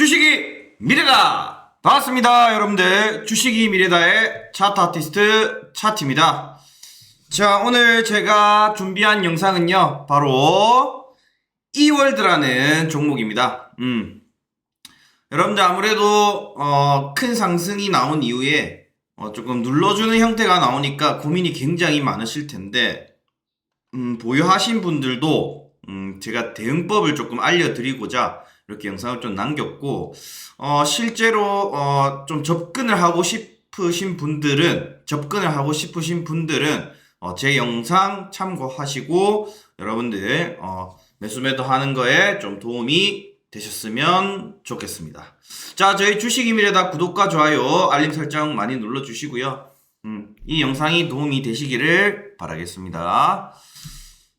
주식이 미래다! 반갑습니다, 여러분들. 주식이 미래다의 차트 아티스트 차트입니다. 자, 오늘 제가 준비한 영상은요, 바로 이월드라는 종목입니다. 음. 여러분들 아무래도 어, 큰 상승이 나온 이후에 어, 조금 눌러주는 형태가 나오니까 고민이 굉장히 많으실 텐데 음, 보유하신 분들도 음, 제가 대응법을 조금 알려드리고자 이렇게 영상을 좀 남겼고 어, 실제로 어, 좀 접근을 하고 싶으신 분들은 접근을 하고 싶으신 분들은 어, 제 영상 참고하시고 여러분들 어, 매수 매도 하는 거에 좀 도움이 되셨으면 좋겠습니다. 자, 저희 주식이미래다 구독과 좋아요, 알림 설정 많이 눌러주시고요. 음, 이 영상이 도움이 되시기를 바라겠습니다.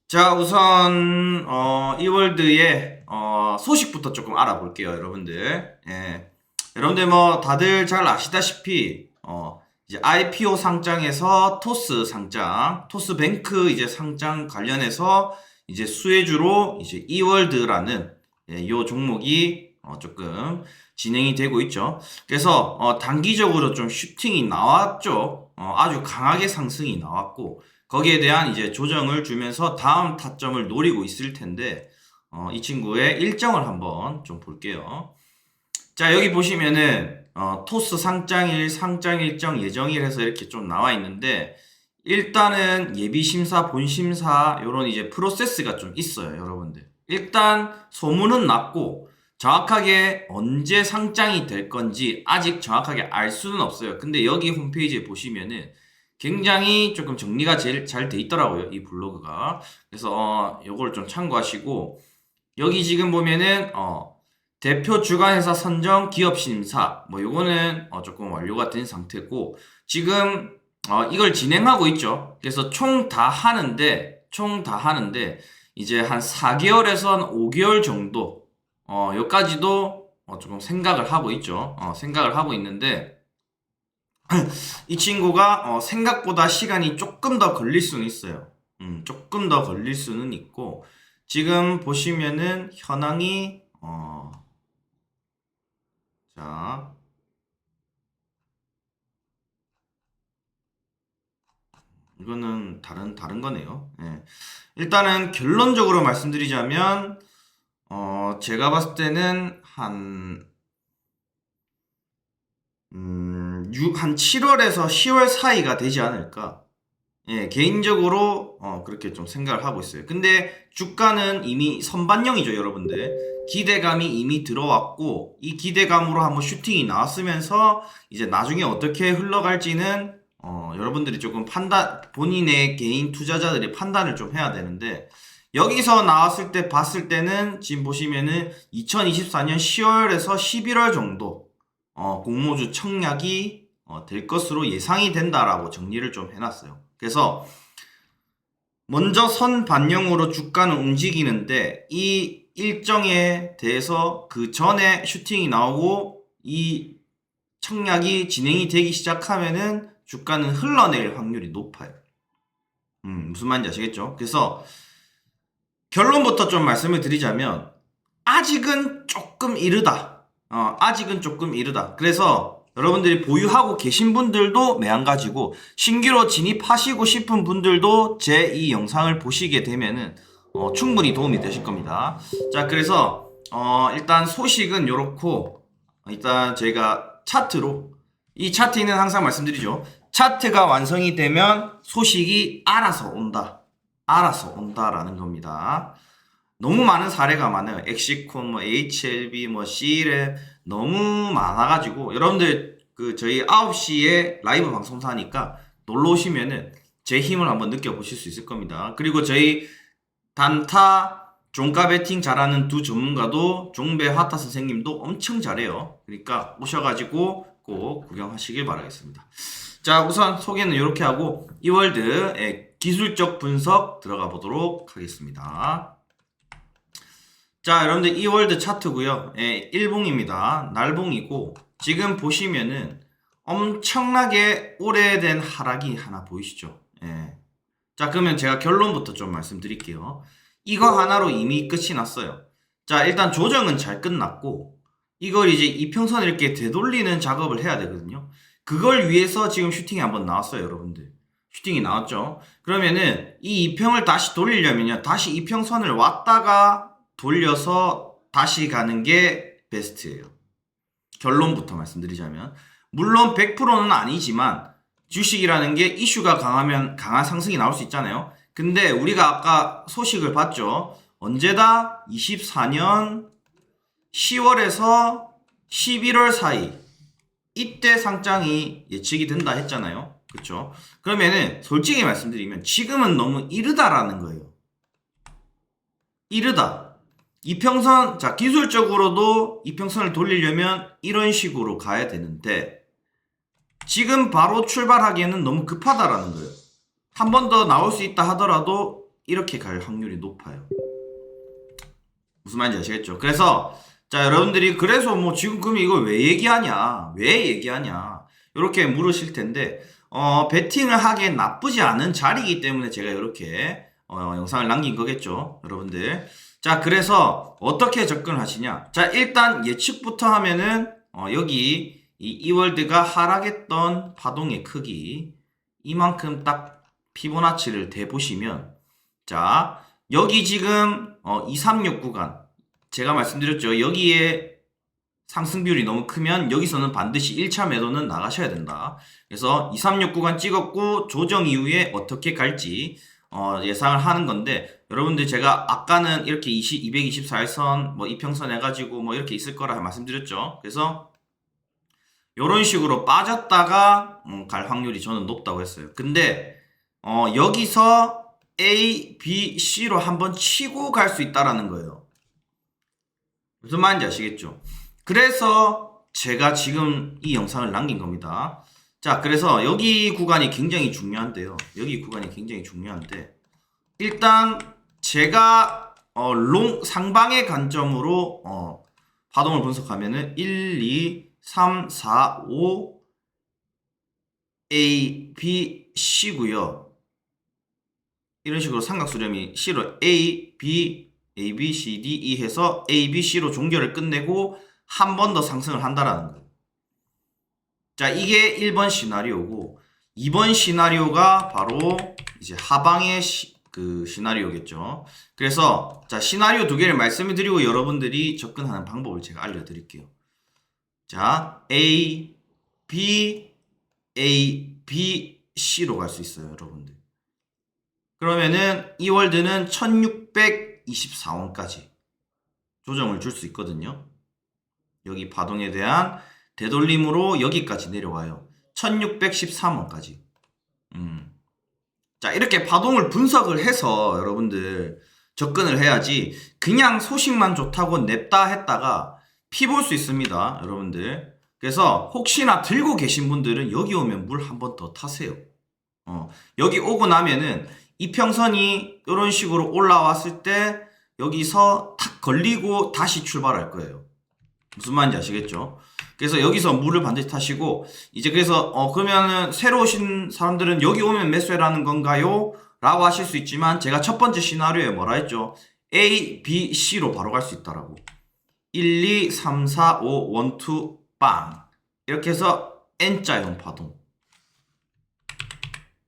자, 우선 어, 이월드의 어, 소식부터 조금 알아볼게요, 여러분들. 예. 여러분들 뭐 다들 잘 아시다시피 어, 이제 IPO 상장에서 토스 상장, 토스 뱅크 이제 상장 관련해서 이제 수혜주로 이제 이월드라는 예, 이 종목이 어, 조금 진행이 되고 있죠. 그래서 어, 단기적으로 좀 슈팅이 나왔죠. 어, 아주 강하게 상승이 나왔고 거기에 대한 이제 조정을 주면서 다음 타점을 노리고 있을 텐데 어, 이 친구의 일정을 한번 좀 볼게요. 자 여기 보시면은 어, 토스 상장일, 상장 일정, 예정일 해서 이렇게 좀 나와 있는데 일단은 예비 심사, 본 심사 이런 이제 프로세스가 좀 있어요, 여러분들. 일단 소문은 났고 정확하게 언제 상장이 될 건지 아직 정확하게 알 수는 없어요. 근데 여기 홈페이지에 보시면은 굉장히 조금 정리가 제일 잘 돼 있더라고요. 이 블로그가. 그래서 어, 요걸 좀 참고하시고 여기 지금 보면은 어, 대표 주관회사 선정 기업 심사 뭐 요거는 어, 조금 완료가 된 상태고 지금 어, 이걸 진행하고 있죠. 그래서 총 다 하는데 총 다 하는데 이제 한 4개월에서 한 5개월 정도 어, 여기까지도 어, 조금 생각을 하고 있죠. 어, 생각을 하고 있는데 이 친구가 어, 생각보다 시간이 조금 더 걸릴 수는 있어요. 음, 조금 더 걸릴 수는 있고 지금 보시면은 현황이 어, 자 이거는 다른 다른 거네요. 예. 일단은 결론적으로 말씀드리자면 어, 제가 봤을 때는 한 음, 6, 한 7월에서 10월 사이가 되지 않을까. 예, 개인적으로 어, 그렇게 좀 생각을 하고 있어요. 근데 주가는 이미 선반영이죠, 여러분들. 기대감이 이미 들어왔고 이 기대감으로 한번 슈팅이 나왔으면서 이제 나중에 어떻게 흘러갈지는 어, 여러분들이 조금 판단 본인의 개인 투자자들이 판단을 좀 해야 되는데 여기서 나왔을 때 봤을 때는 지금 보시면은 2024년 10월에서 11월 정도 어, 공모주 청약이 어, 될 것으로 예상이 된다라고 정리를 좀 해놨어요. 그래서 먼저 선 반영으로 주가는 움직이는데 이 일정에 대해서 그 전에 슈팅이 나오고 이 청약이 진행이 되기 시작하면은 주가는 흘러낼 확률이 높아요. 음, 무슨 말인지 아시겠죠? 그래서 결론부터 좀 말씀을 드리자면 아직은 조금 이르다. 어, 아직은 조금 이르다. 그래서 여러분들이 보유하고 계신 분들도 매한가지고 신규로 진입하시고 싶은 분들도 제 이 영상을 보시게 되면은 어, 충분히 도움이 되실 겁니다. 자, 그래서 어, 일단 소식은 요렇고 일단 저희가 차트로 이 차트는 항상 말씀드리죠. 차트가 완성이 되면 소식이 알아서 온다. 알아서 온다라는 겁니다. 너무 많은 사례가 많아요. 엑시콘, 뭐 HLB, 뭐 C랩 너무 많아가지고 여러분들 그 저희 9시에 라이브 방송사 하니까 놀러 오시면은 제 힘을 한번 느껴보실 수 있을 겁니다. 그리고 저희 단타 종가 베팅 잘하는 두 전문가도 종배 화타 선생님도 엄청 잘해요. 그러니까 오셔가지고 꼭 구경하시길 바라겠습니다. 자, 우선 소개는 이렇게 하고 이월드의 기술적 분석 들어가 보도록 하겠습니다. 자, 여러분들 이 월드 차트고요. 예, 일봉입니다. 날봉이고 지금 보시면은 엄청나게 오래된 하락이 하나 보이시죠? 예. 자, 그러면 제가 결론부터 좀 말씀드릴게요. 이거 하나로 이미 끝이 났어요. 자, 일단 조정은 잘 끝났고 이걸 이제 이평선을 이렇게 되돌리는 작업을 해야 되거든요. 그걸 위해서 지금 슈팅이 한번 나왔어요, 여러분들. 슈팅이 나왔죠. 그러면은 이 이평을 다시 돌리려면요. 다시 이평선을 왔다가 돌려서 다시 가는 게 베스트예요. 결론부터 말씀드리자면 물론 100%는 아니지만 주식이라는 게 이슈가 강하면 강한 상승이 나올 수 있잖아요. 근데 우리가 아까 소식을 봤죠. 언제다? 24년 10월에서 11월 사이 이때 상장이 예측이 된다 했잖아요. 그렇죠? 그러면은 솔직히 말씀드리면 지금은 너무 이르다라는 거예요. 이르다. 이평선 자 기술적으로도 이평선을 돌리려면 이런 식으로 가야 되는데 지금 바로 출발하기에는 너무 급하다라는 거예요. 한 번 더 나올 수 있다 하더라도 이렇게 갈 확률이 높아요. 무슨 말인지 아시겠죠? 그래서 자 여러분들이 그래서 뭐 지금 그럼 이걸 왜 얘기하냐? 왜 얘기하냐? 이렇게 물으실 텐데 어 베팅을 하기엔 나쁘지 않은 자리이기 때문에 제가 이렇게 어, 영상을 남긴 거겠죠, 여러분들. 자 그래서 어떻게 접근을 하시냐? 자 일단 예측부터 하면은 어, 여기 이 이월드가 하락했던 파동의 크기 이만큼 딱 피보나치를 대보시면 자 여기 지금 어, 236 구간 제가 말씀드렸죠. 여기에 상승 비율이 너무 크면 여기서는 반드시 1차 매도는 나가셔야 된다. 그래서 236 구간 찍었고 조정 이후에 어떻게 갈지 어, 예상을 하는 건데 여러분들 제가 아까는 이렇게 20, 224일선 뭐 이평선 해가지고 뭐 이렇게 있을 거라 말씀드렸죠. 그래서 이런 식으로 빠졌다가 음, 갈 확률이 저는 높다고 했어요. 근데 어, 여기서 A, B, C로 한번 치고 갈 수 있다라는 거예요. 무슨 말인지 아시겠죠? 그래서 제가 지금 이 영상을 남긴 겁니다. 자, 그래서 여기 구간이 굉장히 중요한데요. 여기 구간이 굉장히 중요한데 일단 제가 어, 롱 상방의 관점으로 어, 파동을 분석하면은 1, 2, 3, 4, 5 A, B, C고요. 이런 식으로 삼각수렴이 C로 A, B, A, B, C, D, E 해서 A, B, C로 종결을 끝내고 한 번 더 상승을 한다라는 거예요. 자, 이게 1번 시나리오고 2번 시나리오가 바로 이제 하방의 시, 그 시나리오겠죠. 그래서 자, 시나리오 두 개를 말씀을 드리고 여러분들이 접근하는 방법을 제가 알려 드릴게요. 자, A, B, A, B, C로 갈 수 있어요, 여러분들. 그러면은 이 월드는 1624원까지 조정을 줄 수 있거든요. 여기 파동에 대한 되돌림으로 여기까지 내려와요. 1613원까지. 음. 자, 이렇게 파동을 분석을 해서 여러분들 접근을 해야지 그냥 소식만 좋다고 냅다 했다가 피볼 수 있습니다. 여러분들. 그래서 혹시나 들고 계신 분들은 여기 오면 물 한 번 더 타세요. 어, 여기 오고 나면은 이평선이 이런 식으로 올라왔을 때 여기서 탁 걸리고 다시 출발할 거예요. 무슨 말인지 아시겠죠? 그래서 여기서 물을 반드시 타시고 이제 그래서 어 그러면은 새로 오신 사람들은 여기 오면 매수해라는 건가요? 라고 하실 수 있지만 제가 첫 번째 시나리오에 뭐라 했죠? A, B, C로 바로 갈 수 있다라고 1, 2, 3, 4, 5, 1, 2, 빵 이렇게 해서 N자형 파동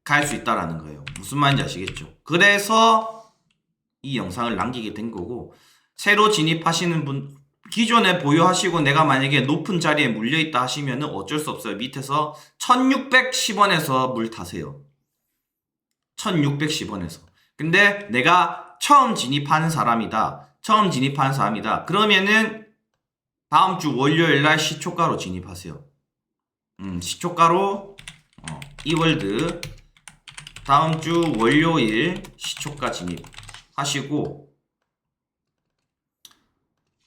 갈 수 있다라는 거예요. 무슨 말인지 아시겠죠? 그래서 이 영상을 남기게 된 거고 새로 진입하시는 분 기존에 보유하시고 내가 만약에 높은 자리에 물려 있다 하시면은 어쩔 수 없어요. 밑에서 1610원에서 물 타세요. 1610원에서. 근데 내가 처음 진입하는 사람이다. 처음 진입하는 사람이다. 그러면은 다음 주 월요일 날 시초가로 진입하세요. 음, 시초가로 어, 이월드 다음 주 월요일 시초가 진입하시고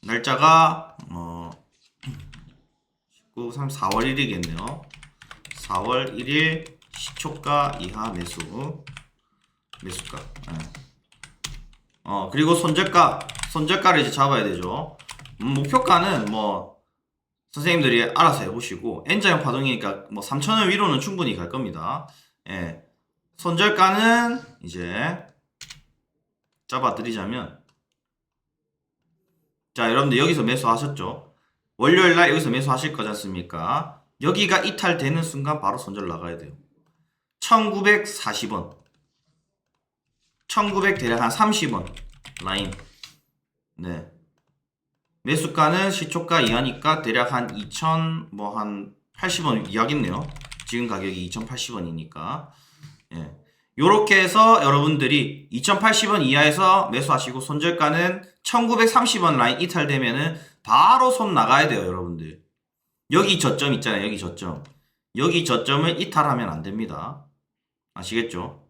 날짜가 어 19, 3, 4월 1일이겠네요. 4월 1일 시초가 이하 매수 매수가. 네. 어 그리고 손절가 손절가를 이제 잡아야 되죠. 음, 목표가는 뭐 선생님들이 알아서 해보시고 N자형 파동이니까 뭐 3천원 위로는 충분히 갈 겁니다. 예. 손절가는 이제 잡아드리자면 자 여러분들 여기서 매수하셨죠 월요일 날 여기서 매수하실 거지 않습니까? 여기가 이탈되는 순간 바로 손절 나가야 돼요. 1940원. 1900 대략 한 30원 라인. 네. 매수가는 시초가 이하니까 대략 한 2000, 뭐 한 80원 이하겠네요. 지금 가격이 2080원이니까. 예. 요렇게 해서 여러분들이 2080원 이하에서 매수하시고 손절가는 1930원 라인 이탈되면은 바로 손 나가야 돼요, 여러분들. 여기 저점 있잖아요, 여기 저점. 여기 저점을 이탈하면 안 됩니다. 아시겠죠?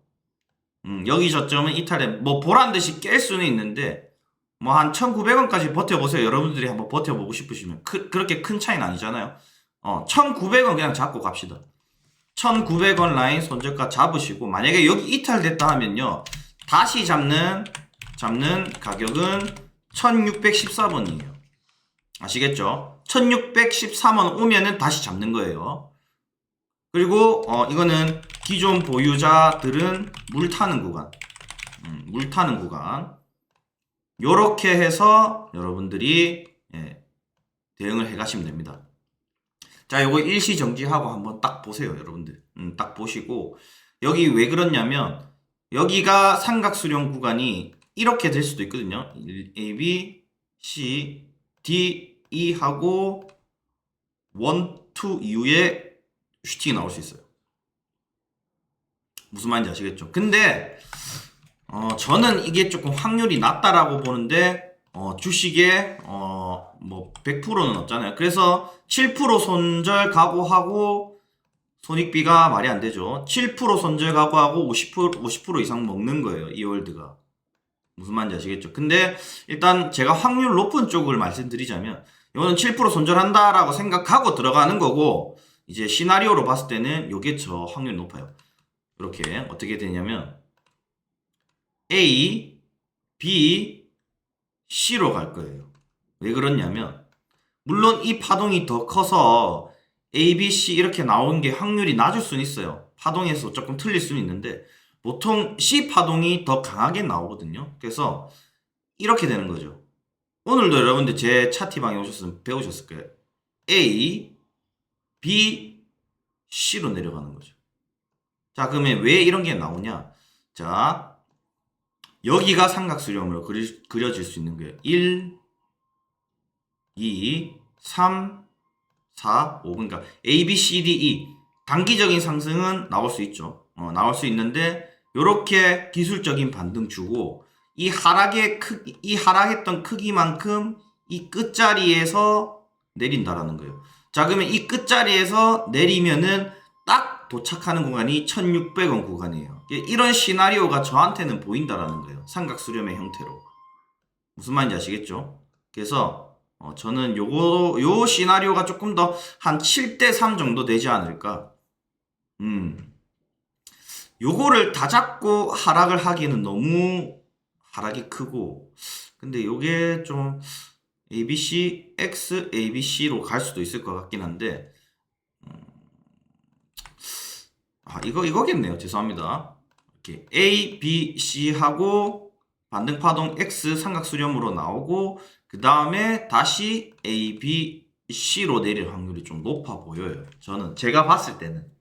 음, 여기 저점은 이탈해, 뭐 보란 듯이 깰 수는 있는데, 뭐 한 1900원까지 버텨보세요. 여러분들이 한번 버텨보고 싶으시면. 크, 그렇게 큰 차이는 아니잖아요. 어, 1900원 그냥 잡고 갑시다. 1900원 라인 손절가 잡으시고, 만약에 여기 이탈됐다 하면요. 다시 잡는, 잡는 가격은 1614번이에요. 아시겠죠? 1613원 오면은 다시 잡는 거예요. 그리고, 어, 이거는 기존 보유자들은 물 타는 구간. 음, 물 타는 구간. 요렇게 해서 여러분들이 예, 대응을 해 가시면 됩니다. 자, 요거 일시 정지하고 한번 딱 보세요, 여러분들. 음, 딱 보시고 여기 왜 그렇냐면 여기가 삼각수령 구간이 이렇게 될 수도 있거든요. A, B, C, D, E 하고 1, 2 이후에 슈팅이 나올 수 있어요. 무슨 말인지 아시겠죠? 근데 어, 저는 이게 조금 확률이 낮다라고 보는데, 어, 주식에, 어, 뭐, 100%는 없잖아요. 그래서 7% 손절 각오하고, 손익비가 말이 안 되죠. 7% 손절 각오하고 50%, 50% 이상 먹는 거예요. 이 월드가. 무슨 말인지 아시겠죠? 근데, 일단 제가 확률 높은 쪽을 말씀드리자면, 이거는 7% 손절한다라고 생각하고 들어가는 거고, 이제 시나리오로 봤을 때는 요게 저 확률이 높아요. 이렇게, 어떻게 되냐면, A, B, C로 갈 거예요. 왜 그러냐면, 물론 이 파동이 더 커서 A, B, C 이렇게 나오는 게 확률이 낮을 수는 있어요. 파동에서 조금 틀릴 수는 있는데, 보통 C 파동이 더 강하게 나오거든요. 그래서 이렇게 되는 거죠. 오늘도 여러분들 제 차티방에 오셨으면 배우셨을 거예요. A, B, C로 내려가는 거죠. 자, 그러면 왜 이런 게 나오냐? 자, 여기가 삼각수렴으로 그리, 그려질 수 있는 거예요. 1, 2, 3, 4, 5. 그러니까 A, B, C, D, E. 단기적인 상승은 나올 수 있죠. 어, 나올 수 있는데 이렇게 기술적인 반등 주고 이 하락의 크기, 이 하락했던 크기만큼 이 끝자리에서 내린다라는 거예요. 자, 그러면 이 끝자리에서 내리면은 딱 도착하는 구간이 1600원 구간이에요. 예, 이런 시나리오가 저한테는 보인다라는 거예요. 삼각수렴의 형태로. 무슨 말인지 아시겠죠? 그래서 어, 저는 요거 요 시나리오가 조금 더 한 7대 3 정도 되지 않을까. 음. 요거를 다 잡고 하락을 하기에는 너무 하락이 크고 근데 요게 좀 ABC, X, ABC로 갈 수도 있을 것 같긴 한데 아, 이거, 이거겠네요. 죄송합니다. 이렇게 A, B, C 하고 반등 파동 X 삼각 수렴으로 나오고 그 다음에 다시 A, B, C로 내릴 확률이 좀 높아 보여요. 저는 제가 봤을 때는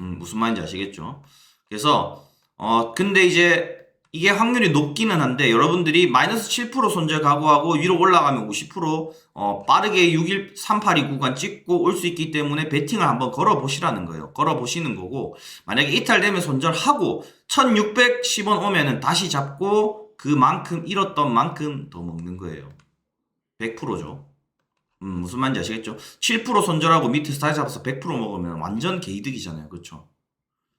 음, 무슨 말인지 아시겠죠? 그래서 어 근데 이제 이게 확률이 높기는 한데 여러분들이 마이너스 7% 손절 각오하고 위로 올라가면 50% 어, 빠르게 61, 382 구간 찍고 올 수 있기 때문에 베팅을 한번 걸어 보시라는 거예요. 걸어 보시는 거고 만약에 이탈되면 손절하고 1610원 오면은 다시 잡고 그만큼 잃었던 만큼 더 먹는 거예요. 100%죠. 음, 무슨 말인지 아시겠죠? 7% 손절하고 밑에서 다시 잡아서 100% 먹으면 완전 개이득이잖아요. 그렇죠?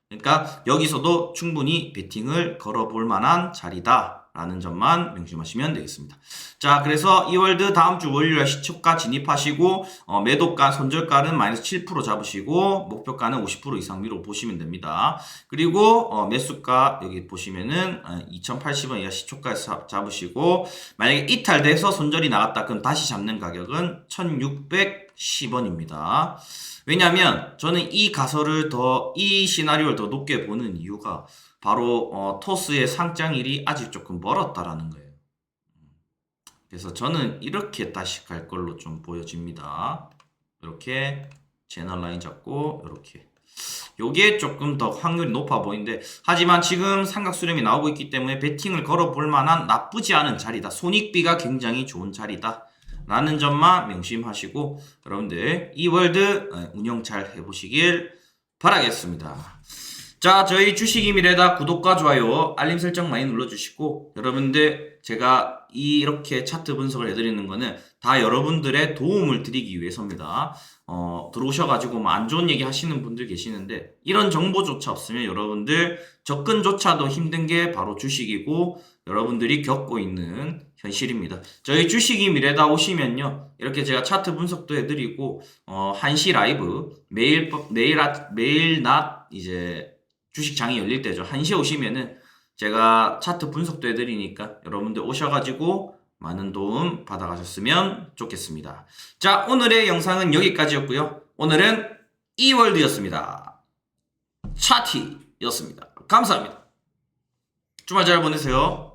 그러니까 여기서도 충분히 베팅을 걸어볼 만한 자리다 라는 점만 명심하시면 되겠습니다. 자, 그래서 이월드 다음 주 월요일 시초가 진입하시고 어, 매도가 손절가는 마이너스 7% 잡으시고 목표가는 50% 이상 위로 보시면 됩니다. 그리고 어, 매수가 여기 보시면은 2,080원 이하 시초가에서 잡으시고 만약에 이탈돼서 손절이 나갔다 그럼 다시 잡는 가격은 1,610원입니다. 왜냐하면 저는 이 가설을 더 이 시나리오를 더 높게 보는 이유가 바로 어, 토스의 상장일이 아직 조금 멀었다라는 거예요. 그래서 저는 이렇게 다시 갈 걸로 좀 보여집니다. 이렇게 채널 라인 잡고 이렇게 요게 조금 더 확률이 높아 보이는데 하지만 지금 삼각 수렴이 나오고 있기 때문에 베팅을 걸어 볼 만한 나쁘지 않은 자리다. 손익비가 굉장히 좋은 자리다. 라는 점만 명심하시고 여러분들 이 월드 어, 운영 잘 해보시길 바라겠습니다. 자, 저희 주식이 미래다 구독과 좋아요, 알림 설정 많이 눌러주시고, 여러분들, 제가 이렇게 차트 분석을 해드리는 거는 다 여러분들의 도움을 드리기 위해서입니다. 어, 들어오셔가지고 뭐 안 좋은 얘기 하시는 분들 계시는데, 이런 정보조차 없으면 여러분들 접근조차도 힘든 게 바로 주식이고, 여러분들이 겪고 있는 현실입니다. 저희 주식이 미래다 오시면요, 이렇게 제가 차트 분석도 해드리고, 어, 1시 라이브, 매일, 법- 매일, 아, 매일 낮, 이제, 주식장이 열릴 때죠. 1시에 오시면은 제가 차트 분석도 해드리니까 여러분들 오셔가지고 많은 도움 받아가셨으면 좋겠습니다. 자, 오늘의 영상은 여기까지였고요. 오늘은 이월드였습니다. 차티였습니다. 감사합니다. 주말 잘 보내세요.